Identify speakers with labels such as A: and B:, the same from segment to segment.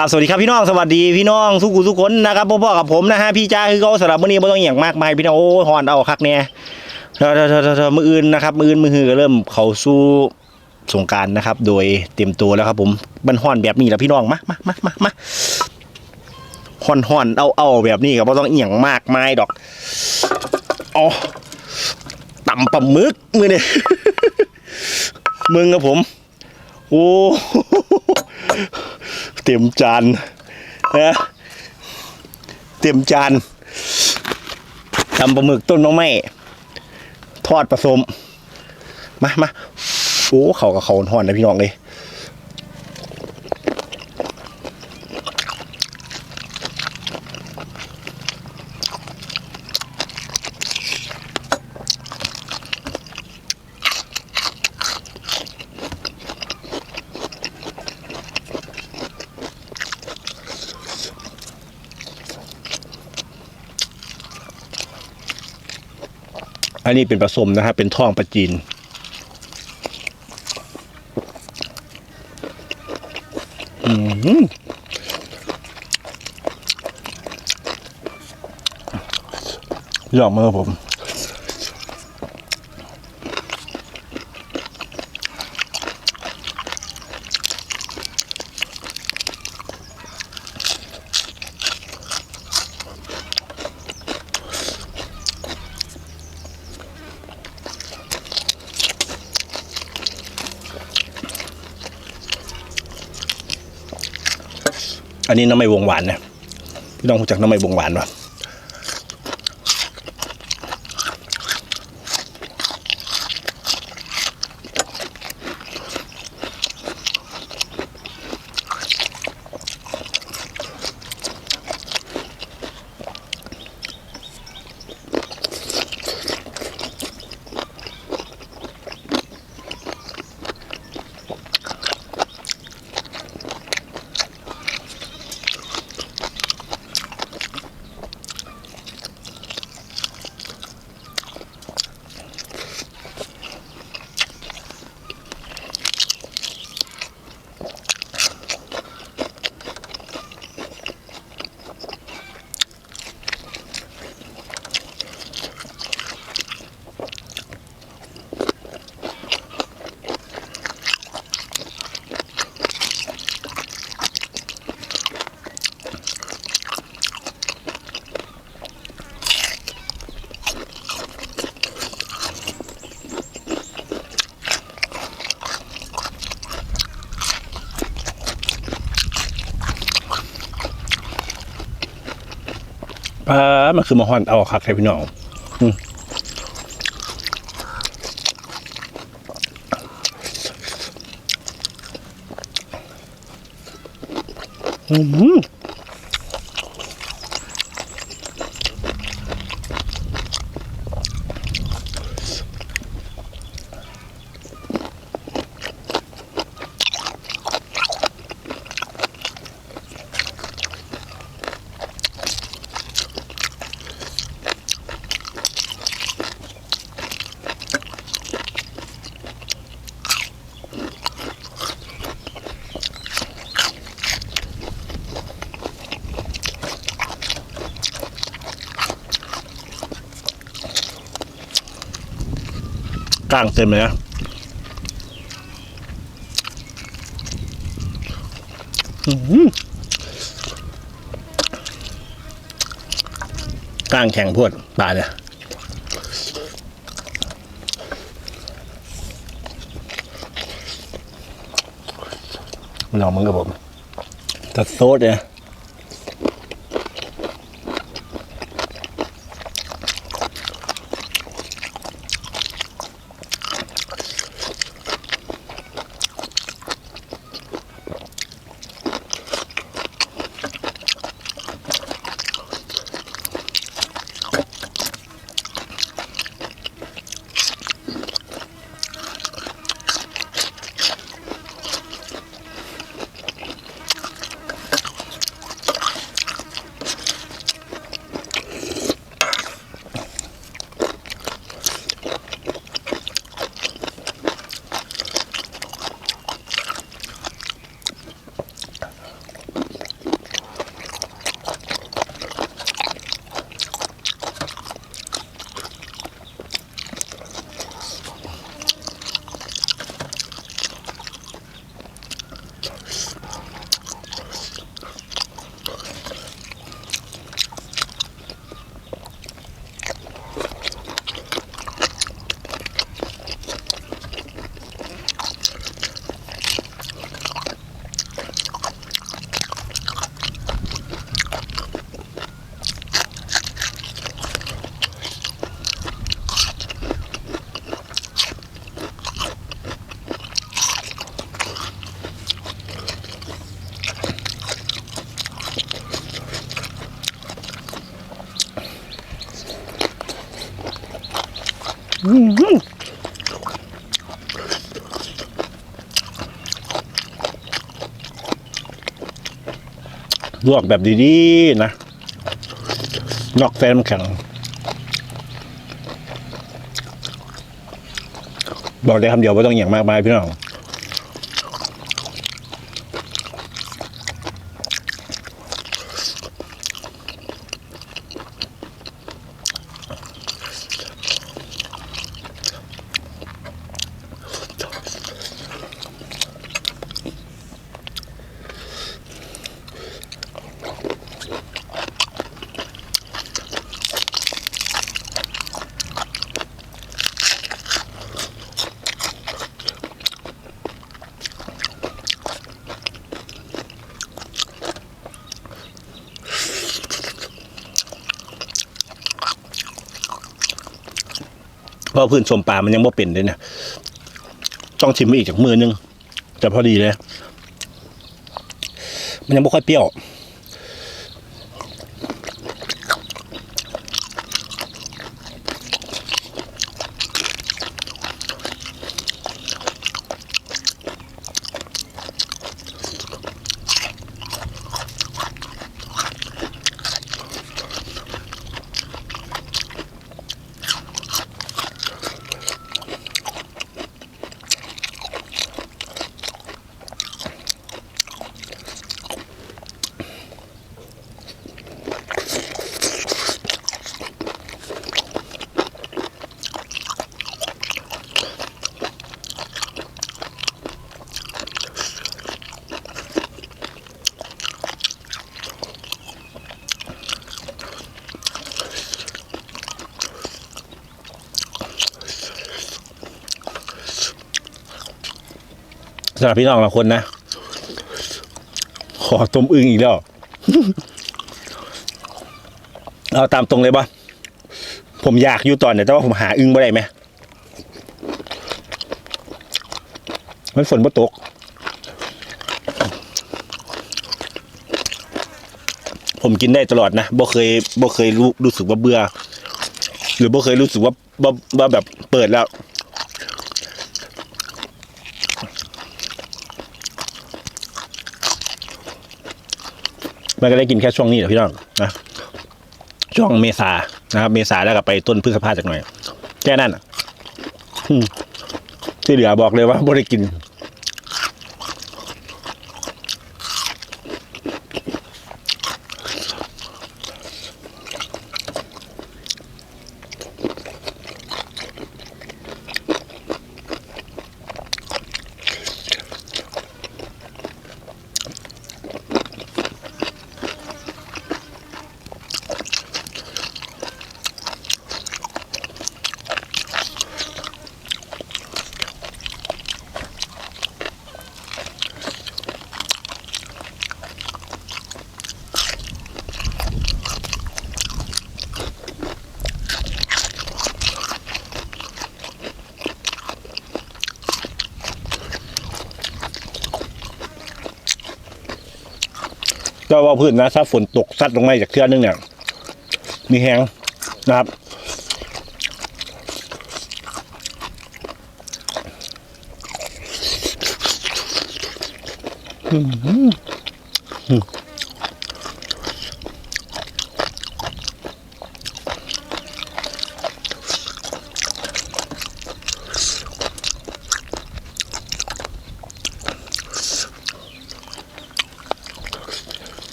A: ครับสวัสดีครับพี่น้องสวัสดีพี่น้องทุกกูทุกคนนะครับพ่อๆกับผมนะฮะพี่จ้าคือเขาสำหรับมื้อนี้ไม่ต้องอหย่างมากมายพี่น้องโอ้ยฮอนเอาคักเนี่ยเธอเธอเธอเธอเธอมืออื่นนะครับมืออื่นมือหือก็เริ่มเขาสู่สงกรารนะครับ โดยเต็มตัวแล้วครับผมมันฮอนแบบนี้แหละพี่น้องมามามามามาฮอนฮอนเอาเอาแบบนี้ก็ไม่ต้องอหย่างมากมายดอกอ๋อต่ำปลาหมึกมือเนี่ยมึงครับผม โอ้ เต็มจานนะเต็มจานทำปลาหมึกต้นมะไม้ทอดผสมมามาโอ้เขากับเขาห่อนนะพี่น้องเลย อันนี้เป็นผสมนะครับเป็นท่องปลาจีนอืมยอดมากผม อันนี้น้ำไม่วงหวานนะพี่น้องรู้จักน้ำไม่วงหวานปะ มันคือมาฮอนเอาคักให้พี่น้องอืมางเต็มเลยนะอื้อหือกล้างแข็งพวดปลาเนี่ยลองมึงกับผมตัดโซดเนี่ย ลวกแบบดีๆนะนอกแฟนมันแข็งบอกได้คำเดียวว่าต้องอย่างมากมายพี่น้อง ราะพื้นชมปลามันยังไม่เป็นเลยเนี่ยต้องชิมอีกจากมือนึงจะพอดีเลย มันยังไม่ค่อยเปรี้ยว สำหรับพี่น้องบาคนนะ ขอต้มอึ่งอีกแล้ว เอาตามตรงเลยปะผมอยากอยู่ตอนเนี่ยแต่ว่าผมหาอึ่งไม่ได้ไหมมันฝนบ่ตก ผมกินได้ตลอดนะบ่เคยบ่เคยรู้รู้สึกว่าเบื่อ หรือบ่เคยรู้สึกว่าบ่บ่แบบเปิดแล้ว มันก็ได้กินแค่ช่วงนี้แหละพี่น้องนะช่วงเมษานะครับ เมษาแล้วก็ไปต้นพฤษภาจากหน่อย แค่นั้นที่เหลือบอกเลยว่าไม่ได้กิน ก็ว่าพืชนนะถ้าฝนตกซัดลงมาจากเทือกนึงเนี่ย มีแห้งนะครับ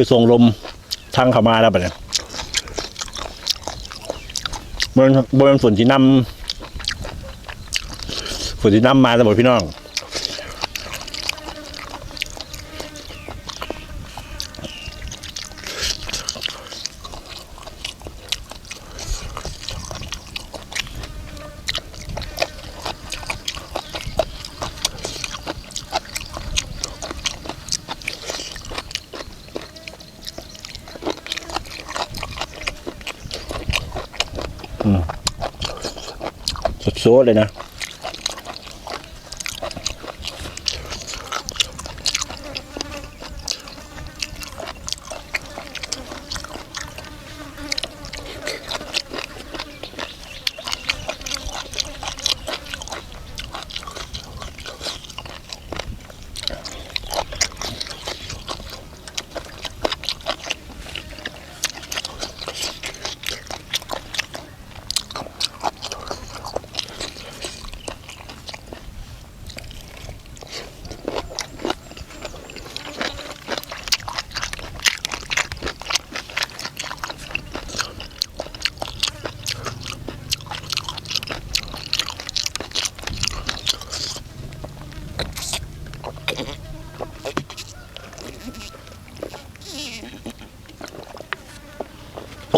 A: คือส่งลมทางเข้ามาแล้วปะเนี่ยบนบนฝนที่นฝนที่น้ำมาสมดพี่น้อง สดๆเลยนะ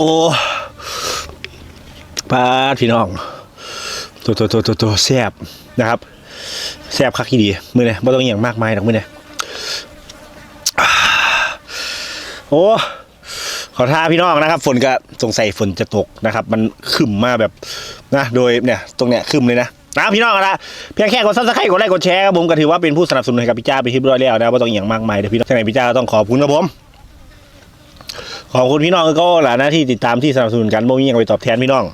A: อ้ปลาพี่น้องตัวตัวตัวตัวตัวแซบนะครับแซบคักที่ดีมือเนี่ยไม่ต้องอย่างมากมายหรอกมือเนี่ยโอ้ขอท่าพี่น้องนะครับ ฝนก็สงสัยฝนจะตกนะครับ มันขึ้นมาแบบนะโดยเนี่ยตรงเนี้ยขึ้นเลยนะนะพี่น้องนะเพียงแค่กดซับสไครต์กดไลค์กดแชร์ครับผมก็ถือว่าเป็นผู้สนับสนุนให้กับพี่จ้าไปที่เรียบร้อยแล้วนะไม่ต้องอย่างมากมายเดี๋ยวพี่น้องทางไหนพี่จ้าก็ต้องขอบคุณครับผม ขอบคุณพี่น้องก็หลายหน้าที่ติดตามที่สนับสนุนกันโมมี่ยังไปตอบแทนพี่น้อง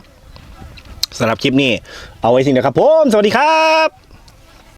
A: สำหรับคลิปนี้ เอาไว้สิ่งเดียวครับผม สวัสดีครับ